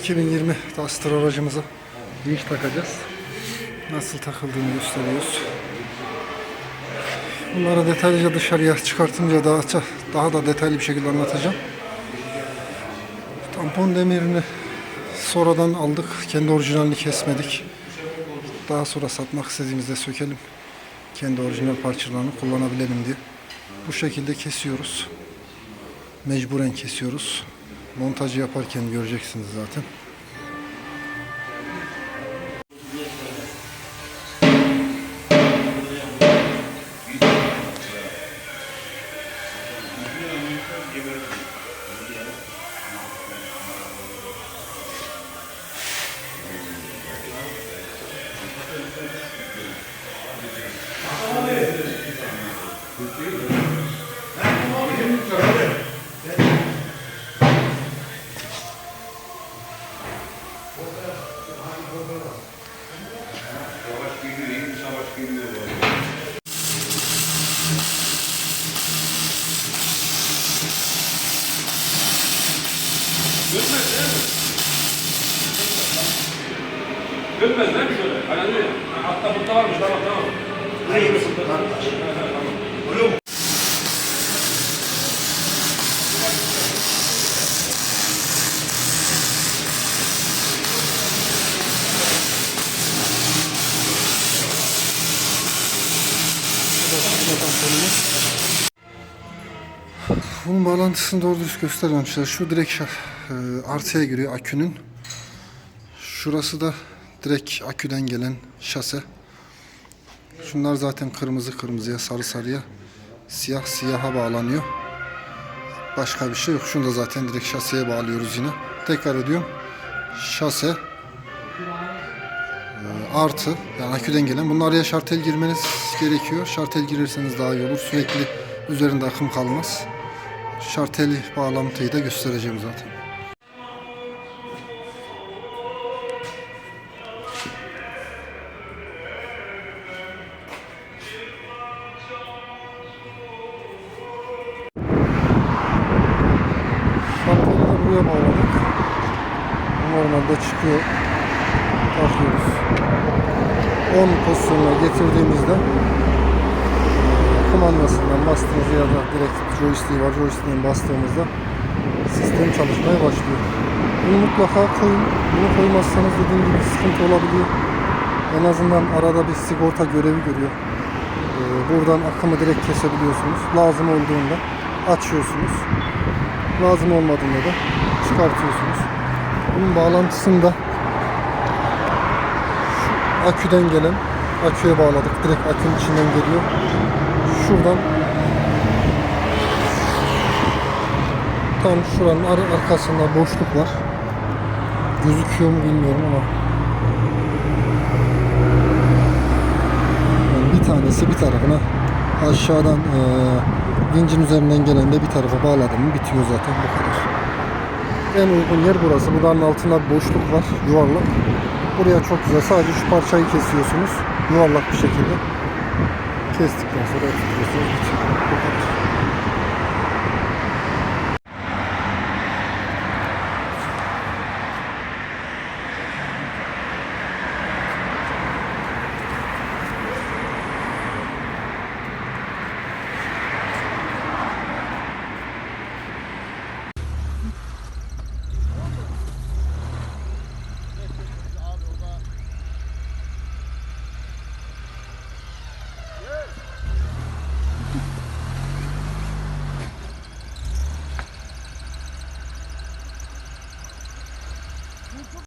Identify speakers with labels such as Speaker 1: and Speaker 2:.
Speaker 1: 2020 Duster aracımıza vinç takacağız. Nasıl takıldığını gösteriyoruz. Bunları detaylıca dışarıya çıkartınca daha, daha da detaylı bir şekilde anlatacağım. Tampon demirini sonradan aldık. Kendi orijinalini kesmedik. Daha sonra satmak istediğimizde sökelim. Kendi orijinal parçalarını kullanabilelim diye. Bu şekilde kesiyoruz. Mecburen kesiyoruz. Montajı yaparken göreceksiniz zaten.
Speaker 2: Dönmez değil mi şöyle? Hani diyor ya. Altta burada varmış tamam tamam. Hayır. Tamam.
Speaker 1: Bunun bağlantısını doğru düz göstermemişler. Şu direkt e, artıya giriyor akünün. Şurası da direkt aküden gelen şase. Şunlar zaten kırmızı kırmızıya, sarı sarıya, siyah siyaha bağlanıyor. Başka bir şey yok. Şunu da zaten direkt şaseye bağlıyoruz yine. Tekrar ediyorum. Şase e, artı yani aküden gelen. Bunun araya şartel girmeniz gerekiyor. Şartel girirseniz daha iyi olur. Sürekli üzerinde akım kalmaz. Şarteli bağlantıyı da göstereceğim zaten. Buraya bağladık. Normalde çıkıyor. Takıyoruz. 10 pozisyonuna getirdiğimizde kumandasından bastığınızda ya da direkt joystick var joystick'ten bastığımızda sistem çalışmaya başlıyor. Bunu mutlaka koyun. Bunu koymazsanız dediğim gibi sıkıntı olabiliyor. En azından arada bir sigorta görevi görüyor. Ee, buradan akımı direkt kesebiliyorsunuz. Lazım olduğunda açıyorsunuz. Lazım olmadığında da çıkartıyorsunuz. Bunun bağlantısını da şu aküden gelen aküye bağladık. Direkt akünün içinden geliyor şuradan tam şuranın ar- arkasında boşluk var. Gözüküyor mu bilmiyorum ama yani bir tanesi bir tarafına aşağıdan eee vincin üzerinden gelen de bir tarafa bağladım bitiyor zaten bu kadar. En uygun yer burası. Buranın altında bir boşluk var. Yuvarlak. Buraya çok güzel. Sadece şu parçayı kesiyorsunuz. Yuvarlak bir şekilde kestikten sonra oturtuyorsunuz.